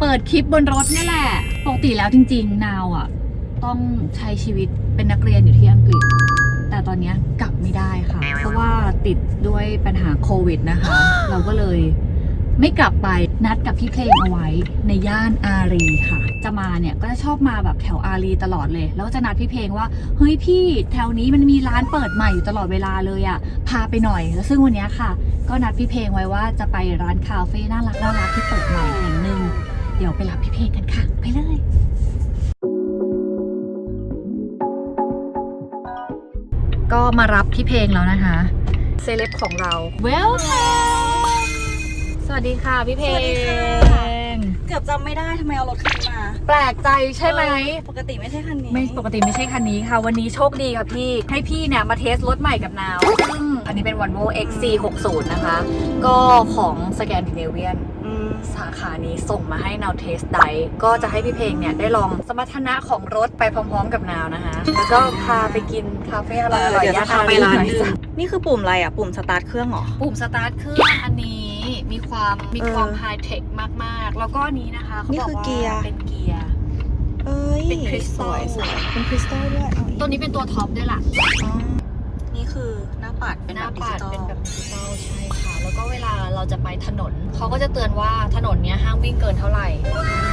เปิดคลิปบนรถนี่แหละ ปกติแล้วจริง ๆ นาวอะ ต้องใช้ชีวิตเป็นนักเรียนอยู่ที่อังกฤษ แต่ตอนเนี้ยกลับไม่ได้ค่ะ เพราะว่าติดด้วยปัญหาโควิดนะคะ เราก็เลยไม่กลับไป นัดกับพี่เพลงเอาไว้ในย่านอารีค่ะ จะมาเนี่ยก็จะชอบมาแบบแถวอารีตลอดเลย แล้วจะนัดพี่เพลงว่า เฮ้ยพี่แถวนี้มันมีร้านเปิดใหม่อยู่ตลอดเวลาเลยอะ่ะ พาไปหน่อย แล้วซึ่งวันนี้ค่ะ ก็นัดพี่เพลงไว้ว่าจะไปร้านคาเฟ่น่ารักน่ารักที่เปิดใหม่แห่งหนึ่ง เดี๋ยวไปรับพี่เพลงกันค่ะ ไปเลยก็มารับพี่เพลงแล้วนะคะ เซเลบของเรา Welcome สวัสดีค่ะพี่เพลสวัสดีค่ะ งเกือบจำไม่ได้ทำไมเอารถคันนี้มาแปลกใจใช่ไหมปกติไม่ใช่คันนี้ไม่ปกติไม่ใช่คันนี้ค่ะ วันนี้โชคดีค่ะพี่ ให้พี่เนี่ยมาเทสรถใหม่กับนาวซึ่งอันนี้เป็น Volvo XC60 นะคะ ก็ของสแกนดิเนเวียน อืมสาขานี้ส่งมาให้นาวเทสไดก็จะให้พี่เพลงเนี่ยได้ลองสมรรถนะของรถไปพร้อมๆกับนาวนะคะ แล้วก็พาไปกินคาเฟ่อร่อยๆเดี๋ยวย่าจะนพาไปร้านหอยอื่สันกนี่คือปุ่มอะไรอะ ปุ่มสตาร์ทเครื่องเหรอ ปุ่มสตาร์ทเครื่องอันนี้ มีความมีความเออไฮเทคมากๆ แล้วก็อันนี้นะคะเขานี่บอกคือว่าเกียร์ เป็นเกียร์ เอ้ยเป็นคริสตัล สวยสวยเป็นคริสตัลด้วยเอาอีกตัวนี้เป็นตัวท็อปด้วยล่ะ อ๋อนี่คือหน้าปัดเป็นหแบน้าบดิปัจิดตอลเป็นแบบดิจิตอลใช่ค่ะ แล้วก็เวลาเราจะไปถนน เขาก็จะเตือนว่าถนนเนี้ยห้ามวิ่งเกินเท่าไหร่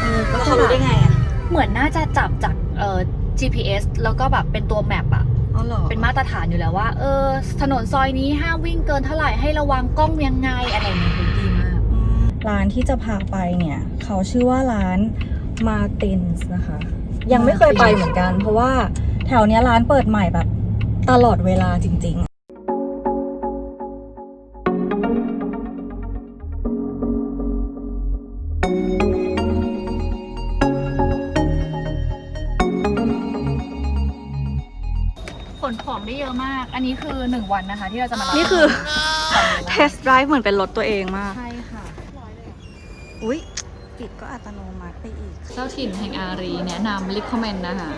เออแล้วเขารู้ได้ไงอะเหมือนน่าจะจับจากเอ่อ GPS แล้วก็แบบเป็นตัวแมปอะอ๋อเหรอเป็นมาตรฐานอยู่แล้วว่า เออ ถนนซอยนี้ห้ามวิ่งเกินเท่าไหร่ให้ระวังกล้องยังไงอะไรอย่างเงี้ยดีมากอืม ร้านที่จะพาไปเนี่ย เขาชื่อว่าร้านมาตินส์นะคะ ยังไม่เคยไปเหมือนกัน เพราะว่าแถวเนี้ยร้านเปิดใหม่แบบตลอดเวลาจริง ๆขนของได้เยอะมาก อันนี้คือ 1 วันนะคะ ที่เราจะมารับนี่คือของเลยนะเทสต์ไดรฟ์เหมือนเป็นรถตัวเองมาก ใช่ค่ะ อุ๊ยปิดก็อัตโนมัติไปอีก เจ้าถิ่นแห่งอารีแนะนำ recommend นะคะ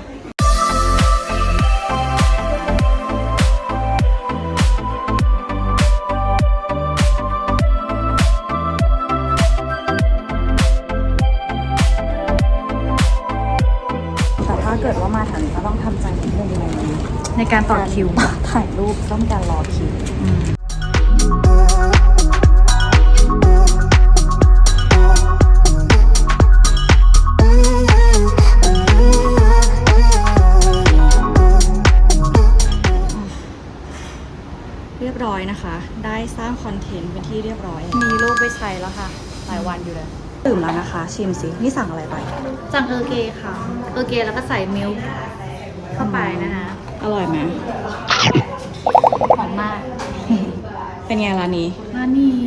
แต่ถ้าเกิดว่ามาแถวนี้ก็ต้องทำใจนิดนึงในในการต่อคิวถ่ายรูปต้องการรอคิว สร้างคอนเทนต์เป็นที่เรียบร้อย มีรูปไปใช้แล้วค่ะ หลายวันอยู่เลยตื่มแล้วนะคะ ชิมสิ นี่สั่งอะไรไปจังเออเกค่ะ เออเกแล้วก็ใส่มิลค์เข้าไปนะคะ อร่อยไหมหอมมาก เป็นไงร้านนี้ร้านนี้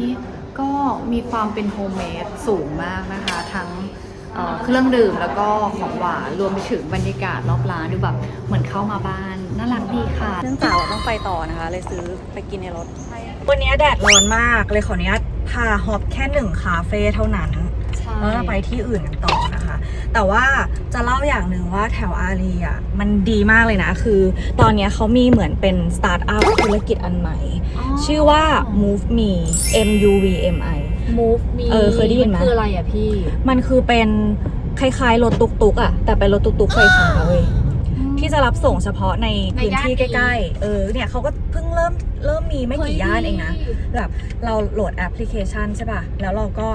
ก็มีความเป็นโฮมเมดสูงมากนะคะ ทั้งเอ่อเครื่องดื่มแล้วก็ของหวานรวมไปถึงบรรยากาศรอบร้านดูแบบเหมือนเข้ามาบ้าน น่ารักดีค่ะเนื่องจากเราต้องไปต่อนะคะ เลยซื้อไปกินในรถวันนี้แดดร้อนมากเลยขออนุญาตพาฮอปแค่หนึ่งคาเฟ่เท่านั้นใช่แล้วเราไปที่อื่นกันต่อนะคะ แต่ว่าจะเล่าอย่างหนึ่งว่าแถวอารีอะมันดีมากเลยนะ คือตอนเนี้ยเขามีเหมือนเป็นสตาร์ทอัพธุรกิจอันใหม่ ชื่อว่า Move Me M U V M I Move Me เออเคยได้ยินไหมนคืออะไรอะพี่ มันคือเป็นคล้ายๆรถตุกๆอะ แต่เป็นรถตุกๆไฟฟ้าเว้ย ที่จะรับส่งเฉพาะในพื้นที่ในย่านนี้ใกล้ๆ เออ เนี่ยเขาก็เพิ่งเริ่มเริ่มมีไม่กี่ย่านเองนะ แบบเราโหลดแอปพลิเคชันใช่ป่ะ แล้วเราก็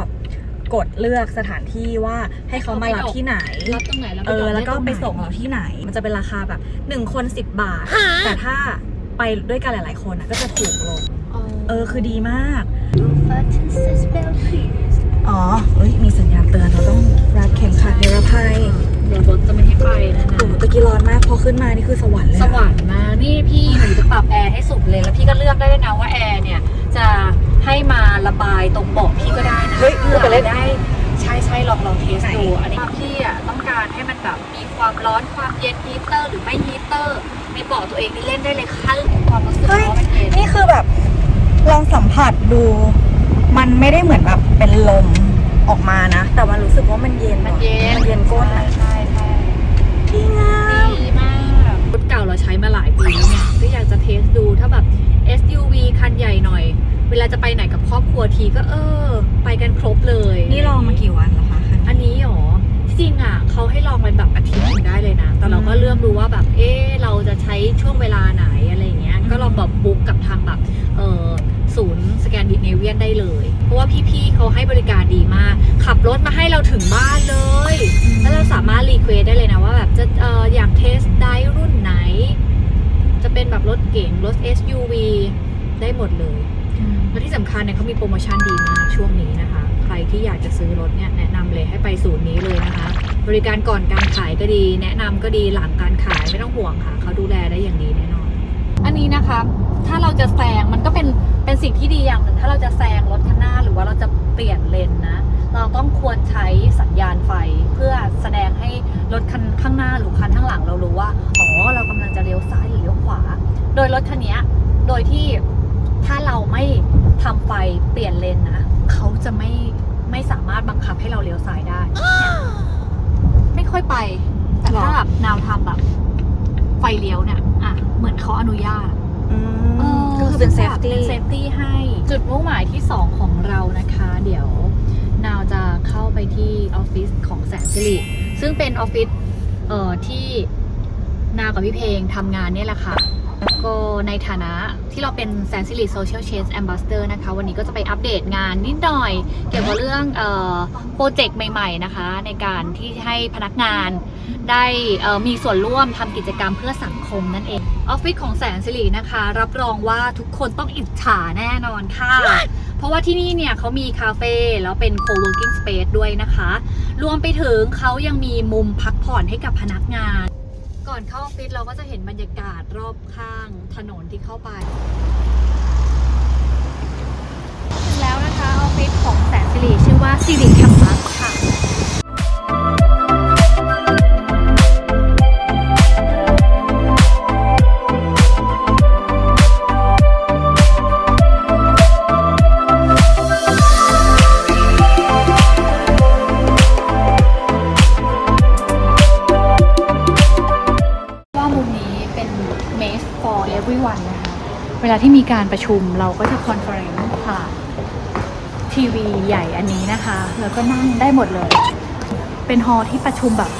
กดเลือกสถานที่ว่าให้เขามารับที่ไหน รับตรงไหนแล้วเออ แล้วก็ไปตรหนส่งเราที่ไหน มันจะเป็นราคาแบบ1คน10บาท แต่ถ้าไปด้วยกันหลาย ๆ คนอะก็จะถูกลง เออ คือดีมาก อ๋อ เอ้ย มีสัญญาณเตือนเราต้องรัดเข็มขัดนิรภัย เดี๋ยวรถจะไม่ให้ไปนะโอ้นะโหตะกี้ร้อนมากพอขึ้นมานี่คือสวรรค์เลยสอะวรรค์มากนี่พี่หนูจะปรับแอร์ให้สุดเลย แล้วพี่ก็เลือกได้ด้วยนะว่าแอร์เนี่ย จะให้มาระบายตรงเบาะพี่ก็ได้นะเฮ้ยเพื่อไปเล่นได้ ใช่ใช่ลองลองเทสดูไหนอันนี้พี่อะต้องการให้มันแบบมีความร้อนความเย็นฮีเตอร์ หรือไม่ฮีเตอร์ในเบาะตัวเองนี่เล่นได้เลยค่ะความรู้สึกเฮ้ย ว่ามันเย็น นี่คือแบบลองสัมผัสดู มันไม่ได้เหมือนแบบเป็นลมออกมานะ แต่มันรู้สึกว่ามันเย็นมันเย็น มันเย็นก้นอะใช่ใช่ ดีงามดีมากรถเก่าเราใช้มาหลายปีแล้วเนี่ยก็อยากจะเทสดูถ้าแบบ SUV คันใหญ่หน่อย เวลาจะไปไหนกับครอบครัวทีก็เออ ไปกันครบเลย นี่ลองมากี่วันแล้วคะคันอันนี้หรอจริงอะเขาให้ลองเป็นแบบอาทิตย์หนึ่งได้เลยนะ แต่เราก็เลือกดูว่าแบบเออเราจะใช้ช่วงเวลาไหนอะไรอย่างเงี้ย ก็ลองแบบบุ๊กกับทางแบบเออ วียนได้เลย เพราะว่าพี่ๆเขาให้บริการดีมาก ขับรถมาให้เราถึงบ้านเลย แล้วเราสามารถรีเควสได้เลยนะว่าแบบจะเอออยากเทสได้รุ่นไหน จะเป็นแบบรถเก๋งรถ SUV ได้หมดเลยและที่สำคัญเนี่ยเขามีโปรโมชั่นดีมากช่วงนี้นะคะ ใครที่อยากจะซื้อรถเนี่ยแนะนำเลยให้ไปศูนย์นี้เลยนะคะ บริการก่อนการขายก็ดี แนะนำก็ดีหลังการขายไม่ต้องห่วงค่ะเขาดูแลได้อย่างดีแน่นอน อันนี้นะคะ ถ้าเราจะแซงมันก็เป็นเป็นสิ่งที่ดีอย่างหนึ่ง ถ้าเราจะแซงรถข้างหน้าหรือว่าเราจะเปลี่ยนเลนนะ เราต้องควรใช้สัญญาณไฟเพื่อแสดงให้รถคันข้างหน้าหรือคันข้างหลังเรารู้ว่าอ๋อเรากำลังจะเลี้ยวซ้ายหรือเลี้ยวขวา โดยรถคันเนี้ยโดยที่ถ้าเราไม่ทำไฟเปลี่ยนเลนนะเขาจะไม่ไม่สามารถบังคับให้เราเลี้ยวซ้ายได้เนี่ยไม่ค่อยไป แต่ถ้าแบบนาวทำแบบไฟเลี้ยวเนี่ย อะ เหมือนเขาอนุญาตก็คือเป็นเซฟเป็ตี้นเซฟตี้ให้ จุดมุ่งหมายที่ 2 ของเรานะคะ เดี๋ยวนาวจะเข้าไปที่ออฟฟิศของแสนสิริซึ่งเป็นออฟฟิศเอ่อที่นาวกับพี่เพลงทำงานเนี่ยแหละค่ะ ก็ในฐานะที่เราเป็นแสนสิริโซเชียลเชน g e แอมบาสเตอร์นะคะ วันนี้ก็จะไปอัปเดตงานนิดหน่อย เกี่ยวกับเรื่องโปรเจกต์ใหม่ๆนะคะ ในการที่ให้พนักงานได้มีส่วนร่วมทำกิจกรรมเพื่อสังคมนั่นเองออฟฟิศของแสนสิรินะคะ รับรองว่าทุกคนต้องอิจฉาแน่นอนค่ะ เพราะว่าที่นี่เนี่ยเขามีคาเฟ่แล้วเป็น co-working space ด้วยนะคะ รวมไปถึงเขายังมีมุมพักผ่อนให้กับพนักงาน ก่อนเข้าออฟฟิศเราก็จะเห็นบรรยากาศรอบข้างถนนที่เข้าไปแล้วนะคะออฟฟิศของแสนสิริชื่อว่าสิริแคมปัสค่ะ วลาที่มีการประชุมเราก็จะคอนเฟอเรนซ์ผ่านทีวีใหญ่อันนี้นะคะ แล้วก็นั่งได้หมดเลย เป็นฮอลที่ประชุมแบบ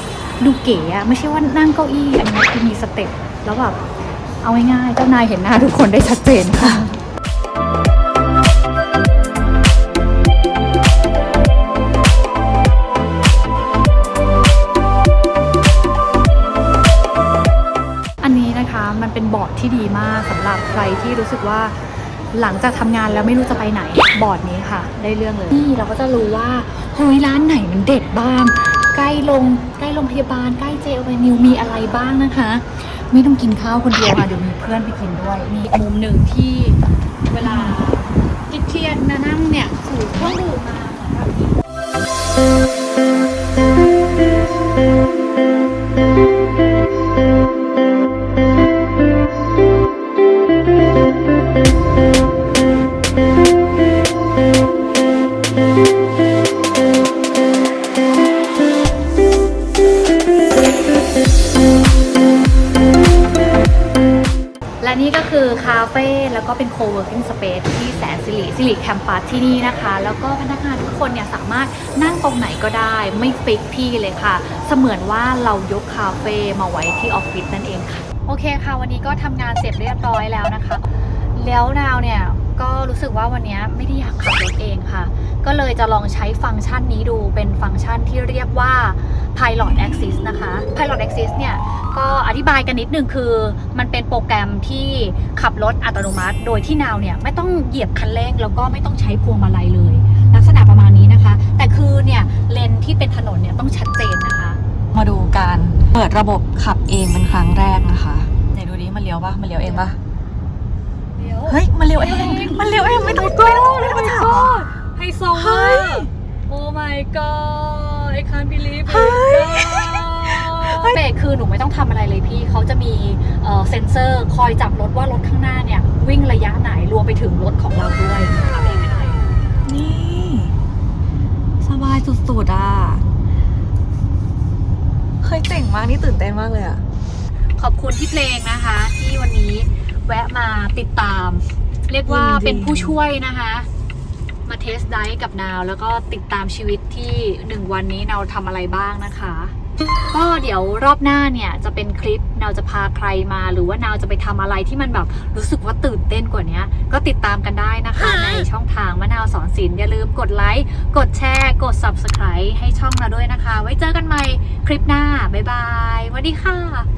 ดูเก๋อะไม่ใช่ว่านั่งเก้าอี้ อันนี้คือมีสเต็ปแล้วแบบเอาง่ายๆเจ้านายเห็นหน้าทุกคนได้ชัดเจนค่ะ เป็นบอร์ดที่ดีมากสำหรับใครที่รู้สึกว่าหลังจากทำงานแล้วไม่รู้จะไปไหนบอร์ดนี้ค่ะ ได้เรื่องเลยนี่เราก็จะรู้ว่าเฮ้ยร้านไหนมันเด็ดบ้างใกล้ลงใกล้โรงพยาบาลใกล้เจลไปนิวมีอะไรบ้างนะคะ ไม่ต้องกินข้าวคนเดียวค่ะเดี๋ยวมีเพื่อนไปกินด้วยมีมุมหนึ่งที่เวลาเครียดนะนั่งเนี่ยถือเครื่องดื่มมาเหมือนแบบ และนี่ก็คือคาเฟ่แล้วก็เป็น co-working space ที่แสนสิริสิริแคมปัสที่นี่นะคะ แล้วก็พนักงานทุกคนเนี่ยสามารถนั่งตรงไหนก็ได้ไม่ฟิกที่เลยค่ะ เสมือนว่าเรายกคาเฟ่มาไว้ที่ออฟฟิศนั่นเองค่ะ โอเคค่ะ วันนี้ก็ทำงานเสร็จเรียบร้อยแล้วนะคะ แล้วนาวเนี่ยก็รู้สึกว่าวันนี้ไม่ได้อยากขับรถเองค่ะ จะลองใช้ฟังก์ชันนี้ดูเป็นฟังก์ชันที่เรียกว่า Pilot Access นะคะ Pilot Access เนี่ยก็อธิบายกันนิดนึงคือ มันเป็นโปรแกรมที่ขับรถอัตโนมัติ โดยที่นาวเนี่ยไม่ต้องเหยียบคันเร่งแล้วก็ไม่ต้องใช้พวงมาลัยเลย ลักษณะประมาณนี้นะคะ แต่คือเนี่ยเลนที่เป็นถนนเนี่ยต้องชัดเจนนะคะ มาดูการเปิดระบบขับเองเป็นครั้งแรกนะคะไหนดูดิมันเลี้ยวปะมันเลี้ยวเองปะเดี๋ยวเฮ้ยมันเลี้ยวเองมันเลี้ยวเองไม่ต้องกลัวไม่ต้องถามอะไฮ โซเฮ้ยโอ้ my god I can't believe it เฮ้ยเบรกคือหนูไม่ต้องทำอะไรเลยพี่ เขาจะมีเอ่อเซ็นเซอร์คอยจับรถว่ารถข้างหน้าเนี่ย วิ่งระยะไหนรวมไปถึงรถของเราด้วยทำเองไม่ได้นี่ สบายสุดๆอะเคยเจ๋งมากนี่ตื่นเต้นมากเลยอะ ขอบคุณที่เพลงนะคะ ที่วันนี้แวะมาติดตาม เรียกว่ายินดี เป็นผู้ช่วยนะคะ มาเทสไดฟ์กับนาว แล้วก็ติดตามชีวิตที่หนึ่งวันนี้นาวทำอะไรบ้างนะคะ ก็เดี๋ยวรอบหน้าเนี่ยจะเป็นคลิปนาวจะพาใครมา หรือว่านาวจะไปทำอะไรที่มันแบบรู้สึกว่าตื่นเต้นกว่านี้ก็ติดตามกันได้นะคะ ในช่องทางมะนาวสอนศิลป์อย่าลืมกดไลค์กดแชร์กด subscribe ให้ช่องเราด้วยนะคะ ไว้เจอกันใหม่คลิปหน้าบ๊ายบายสวัสดีค่ะ